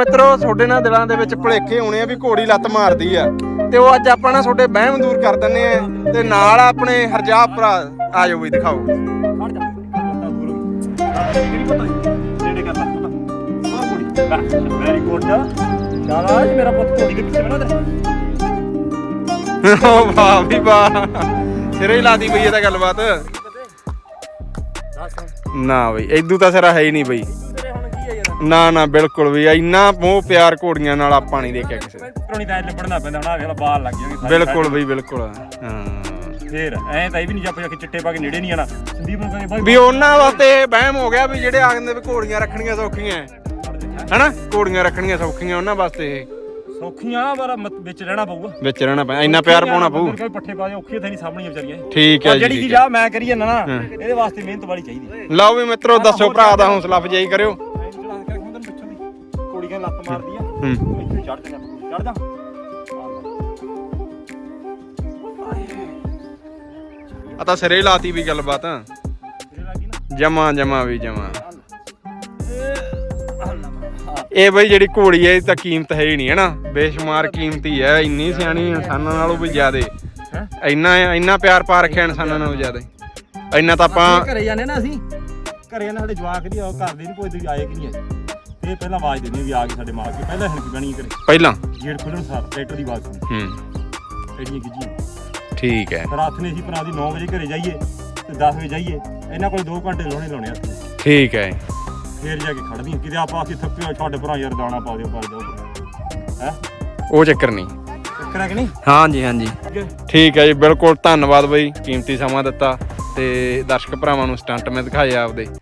ਮਿੱਤਰੋ ਤੁਹਾਡੇ ਨਾਲ ਦਿਲਾਂ ਦੇ ਵਿੱਚ ਭੁਲੇਖੇ ਹੋਣੇ ਆ ਵੀ ਘੋੜੀ ਲੱਤ ਮਾਰਦੀ ਆ। ਤੇ ਉਹ ਅੱਜ ਆਪਾਂ ਨਾ ਤੁਹਾਡੇ ਵਹਿਮ ਦੂਰ ਕਰ ਦਿੰਨੇ ਆ। ਤੇ ਨਾਲ ਆਪਣੇ ਹਰਜਾਪ ਭਰਾ ਆ ਜਾਓ ਵੀ ਦਿਖਾਓ। ਵੈਰੀ ਗੁੱਡ ਸ਼ਾਬਾਸ਼ ਮੇਰਾ ਪੁੱਤ ਘੋੜੀ ਦੇ ਪਿੱਛੇ ਬਣਾ ਦੇ ਓ ਵਾਹ ਵੀ ਵਾਹ। ਸਿਰੇ ਹੀ ਲਾਦੀ ਬਈ ਇਹ ਤਾਂ ਗੱਲਬਾਤ। ਨਾ ਬਈ ਐਦੂ ਤਾਂ ਸਿਰਾ ਹੈ ਹੀ ਨਹੀਂ ਬਈ। ਨਾ ਨਾ ਬਿਲਕੁਲ ਵੀ। ਇੰਨਾ ਮੋਹ ਪਿਆਰ ਘੋੜੀਆਂ ਨਾਲ ਆਪਾਂ ਨਹੀਂ ਦੇਖਿਆ ਕਿਸੇ ਦਾ। ਕਰੋਣੀ ਤਾਂ ਲੱਭਣਾ ਪੈਂਦਾ ਹੁਣ ਆ ਵੇਖ ਲਾ ਬਾਲ ਲੱਗ ਜਾਣਗੇ ਸਾਰੇ। ਬਿਲਕੁਲ ਬਈ ਬਿਲਕੁਲ। ਹਾਂ। ਫੇਰ ਐ ਤਾਂ ਇਹ ਵੀ ਨਹੀਂ ਜੱਪ ਜਾ ਕੇ ਚਿੱਟੇ ਪਾ ਕੇ ਨੇੜੇ ਨਹੀਂ ਆਣਾ ਸੰਦੀਪ ਨੂੰ ਕਹਿੰਦੇ ਵੀ ਉਹਨਾਂ ਵਾਸਤੇ ਇਹ ਵਹਿਮ ਹੋ ਗਿਆ ਵੀ ਜਿਹੜੇ ਆਖਦੇ ਵੀ ਘੋੜੀਆਂ ਰੱਖਣੀਆਂ ਸੌਖੀਆਂ। ਹੈ। ਹਨਾ? ਘੋੜੀਆਂ ਰੱਖਣੀਆਂ ਸੌਖੀਆਂ ਉਹਨਾਂ ਵਾਸਤੇ ਇਹ। ਸੌਖੀਆਂ ਪਰ ਮਤ- ਵਿੱਚ ਰਹਿਣਾ ਪਊਗਾ। ਵਿੱਚ ਰਹਿਣਾ ਪੈਣਾ ਇੰਨਾ ਪਿਆਰ ਪਾਉਣਾ ਪਊ। ਪੱਠੇ ਪਾ ਦੇ ਔਖੀਆਂ ਤਾਂ ਨਹੀਂ ਸਾਹਮਣੀਆਂ ਵਿਚਾਰੀਆਂ। ਇਹ। ਠੀਕ ਹੈ ਜਿਹੜੀ ਚੀਜ਼ ਆ ਮੈਂ ਕਰੀ ਜਾਂਦਾ ਨਾ ਇਹਦੇ ਵਾਸਤੇ ਮਿਹਨਤ ਵਾਲੀ ਚਾਹੀਦੀ ਲਓ ਵੀ ਮਿੱਤਰੋ ਦੱਸੋ ਭਰਾ ਦਾ ਹੌਸਲਾ ਅਫਜਾਈ ਕਰਿਓ। ਕੁੜੀ ਕਹਿੰਦੀ ਲੱਤ ਮਾਰਦੀ ਆ। ਹੂੰ। ਇੱਥੇ ਚੜ ਜਾ ਚੜ ਜਾ। ਆ ਤਾਂ ਸਿਰੇ ਹੀ ਲਾਤੀ ਵੀ ਗੱਲਬਾਤ। ਨਾ ਜਮਾ ਜਮਾ ਵੀ ਜਮਾ। ਇਹ ਬਈ ਜਿਹੜੀ ਘੋੜੀ ਹੈ ਇਹ ਤਾਂ ਕੀਮਤ ਹੈ ਹੀ ਨਹੀਂ ਹਨਾ? ਬੇਸ਼ੁਮਾਰ ਕੀਮਤੀ ਹੈ ਇੰਨੀ ਸਿਆਣੀ ਇਨਸਾਨਾਂ ਨਾਲੋਂ ਵੀ ਜ਼ਿਆਦੇ। ਹੈਂ? ਇੰਨਾ ਇੰਨਾ ਪਿਆਰ ਪਾ ਰੱਖਿਆ ਇਨਸਾਨਾਂ ਨਾਲੋਂ ਜ਼ਿਆਦੇ। ਇੰਨਾ ਤਾਂ ਆਪਾਂ ਘਰੇ ਜਾਂਦੇ ਨਾ ਅਸੀਂ। ਘਰੇ ਜਾਂਦੇ ਸਾਡੇ ਜਵਾਕ ਦੀ ਉਹ ਘਰ ਦੇ ਨਹੀਂ ਪੁੱਛਦੇ ਆਏ ਕਿ ਨਹੀਂ ਆਏ। ਇਹ ਪਹਿਲਾਂ ਆਵਾਜ਼ ਦਿੰਦੀ ਵੀ ਆ ਗਏ ਸਾਡੇ ਮਾਰ ਕੇ ਪਹਿਲਾਂ ਹਿਲਕ ਬਣੀ ਕਰੇ ਪਹਿਲਾਂ? ਗੇਟ ਖੁੱਲਣ ਸਾਰ ਟਰੈਕਟਰ ਦੀ ਆਵਾਜ਼ ਸੁਣੀ। ਹੂੰ। ਐਡੀਆਂ ਗਿੱਜੀਆਂ ਠੀਕ ਹੈ। ਰਾਤ ਨੇ ਅਸੀਂ ਭਰਾ ਦੀ 9 ਵਜੇ ਘਰੇ ਜਾਈਏ ਤੇ 10 ਵਜੇ ਜਾਈਏ ਇਹਨਾਂ ਕੋਲ 2 ਘੰਟੇ ਲਾਉਣੇ ਲਾਉਣੇ ਆ। ਠੀਕ ਹੈ। ਫੇਰ ਜਾ ਕੇ ਖੜਦੀਆਂ ਕਿਤੇ ਆਪਾਂ ਅਸੀਂ ਥੱਕੇ ਹੋਏ ਸਾਡੇ ਭਰਾ ਯਾਰ ਦਾਣਾ ਪਾ ਦਿਓ ਕਰ ਦਿਓ। ਹੈ? ਉਹ ਚੱਕਰ ਨਹੀਂ। ਚੱਕਰ ਕਿ ਨਹੀਂ? ਹਾਂਜੀ ਹਾਂਜੀ। ਅੱਗੇ? ਠੀਕ ਹੈ ਜੀ ਬਿਲਕੁਲ ਧੰਨਵਾਦ ਬਈ ਕੀਮਤੀ ਸਮਾਂ ਦਿੱਤਾ ਤੇ ਦਰਸ਼ਕ ਭਰਾਵਾਂ ਨੂੰ ਸਟੰਟ ਮੈਂ ਦਿਖਾਏ ਆਪਦੇ।